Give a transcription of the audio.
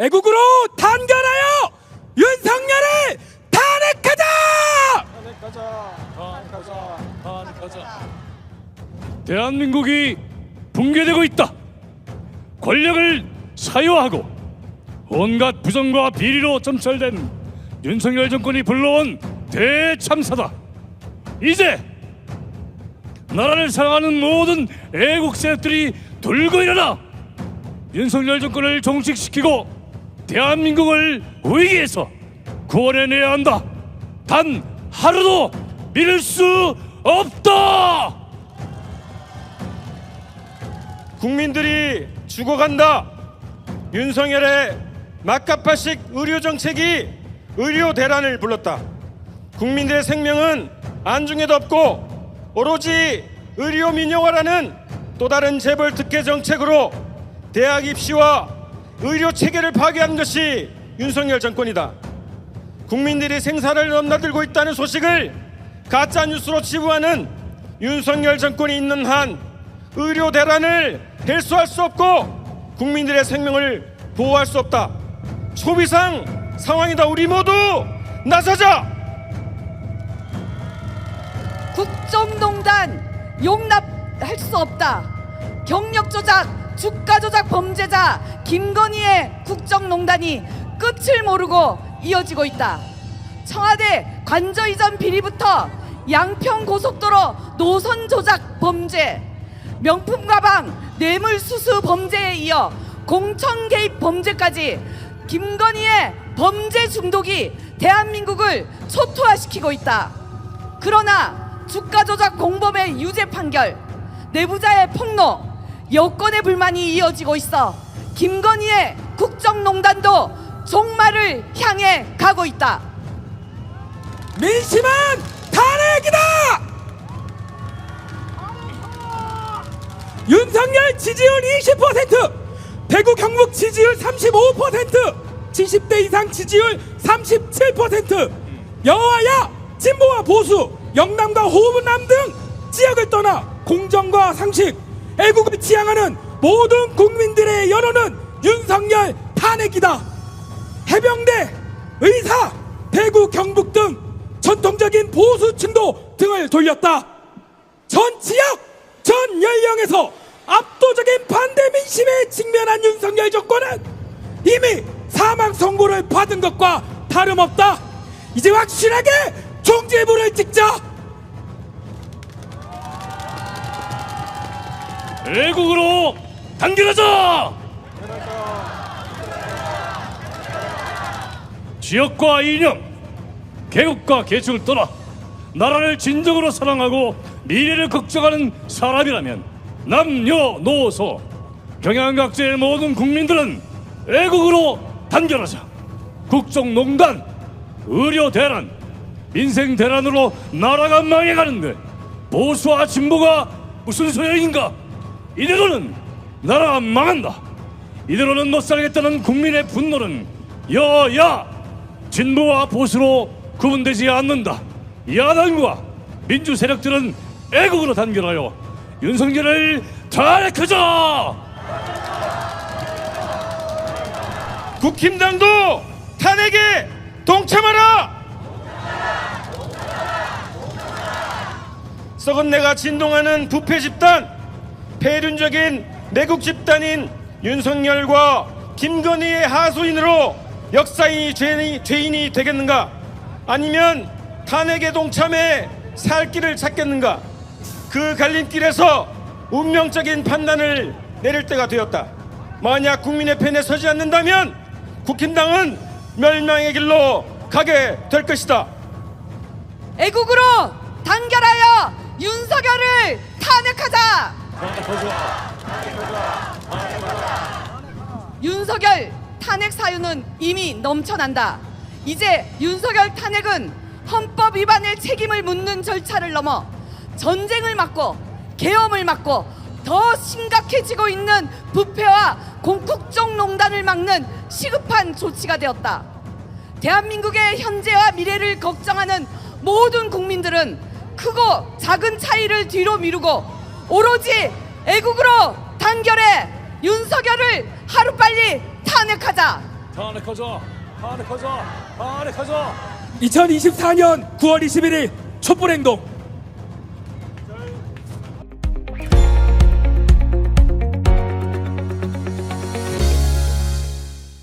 애국으로 단결하여 윤석열을 탄핵하자! 대한민국이 붕괴되고 있다. 권력을 사유하고 온갖 부정과 비리로 점철된 윤석열 정권이 불러온 대참사다. 이제 나라를 사랑하는 모든 애국 세력들이 들고 일어나 윤석열 정권을 종식시키고 대한민국을 위기에서 구원해내야 한다. 단 하루도 미룰 수 없다. 국민들이 죽어간다. 윤석열의 막가파식 의료 정책이 의료 대란을 불렀다. 국민들의 생명은 안중에도 없고 오로지 의료 민영화라는 또 다른 재벌 특혜 정책으로 대학 입시와 의료 체계를 파괴한 것이 윤석열 정권이다. 국민들이 생사를 넘나들고 있다는 소식을 가짜 뉴스로 치부하는 윤석열 정권이 있는 한 의료 대란을 해소할 수 없고 국민들의 생명을 보호할 수 없다. 초비상 상황이다. 우리 모두 나서자. 국정농단 용납할 수 없다. 경력 조작, 주가 조작 범죄자 김건희의 국정농단이 끝을 모르고 이어지고 있다. 청와대 관저 이전 비리부터 양평 고속도로 노선 조작 범죄, 명품 가방 뇌물 수수 범죄에 이어 공천 개입 범죄까지 김건희의 범죄 중독이 대한민국을 초토화시키고 있다. 그러나 주가 조작 공범의 유죄 판결, 내부자의 폭로, 여권의 불만이 이어지고 있어 김건희의 국정농단도 종말을 향해 가고 있다. 민심은 탄핵이다! 윤석열 지지율 20%, 대구 경북 지지율 35%, 70대 이상 지지율 37%, 여와야 진보와 보수, 영남과 호남 등 지역을 떠나 공정과 상식, 애국을 지향하는 모든 국민들의 여론은 윤석열 탄핵이다. 해병대, 의사, 대구, 경북 등 전통적인 보수층도 등을 돌렸다. 전 지역, 전 연령에서 압도적인 반대 민심에 직면한 윤석열 정권은 이미 사망 선고를 받은 것과 다름없다. 이제 확실하게 종지부를 찍자. 애국으로 단결하자! 지역과 이념, 개국과 계층을 떠나 나라를 진정으로 사랑하고 미래를 걱정하는 사람이라면 남녀노소 경양각제의 모든 국민들은 애국으로 단결하자 국정농단, 의료대란, 민생대란으로 나라가 망해가는데 보수와 진보가 무슨 소용인가? 이대로는 나라가 망한다. 이대로는 못 살겠다는 국민의 분노는 여야 진보와 보수로 구분되지 않는다. 야당과 민주 세력들은 애국으로 단결하여 윤석열을 탄핵하자. 국힘당도 탄핵에 동참하라. 썩은 내가 진동하는 부패 집단, 폐륜적인 내국 집단인 윤석열과 김건희의 하수인으로 역사의 죄인이, 죄인이 되겠는가? 아니면 탄핵에 동참해 살 길을 찾겠는가? 그 갈림길에서 운명적인 판단을 내릴 때가 되었다. 만약 국민의 편에 서지 않는다면 국힘당은 멸망의 길로 가게 될 것이다. 애국으로 단결하여 윤석열을 탄핵하자. 윤석열 탄핵 사유는 이미 넘쳐난다. 이제 윤석열 탄핵은 헌법 위반의 책임을 묻는 절차를 넘어 전쟁을 막고 계엄을 막고 더 심각해지고 있는 부패와 공국정농단을 막는 시급한 조치가 되었다. 대한민국의 현재와 미래를 걱정하는 모든 국민들은 크고 작은 차이를 뒤로 미루고 오로지 애국으로 단결해 윤석열을 하루빨리 탄핵하자. 탄핵하자 탄핵하자 탄핵하자 2024년 9월 21일 촛불 행동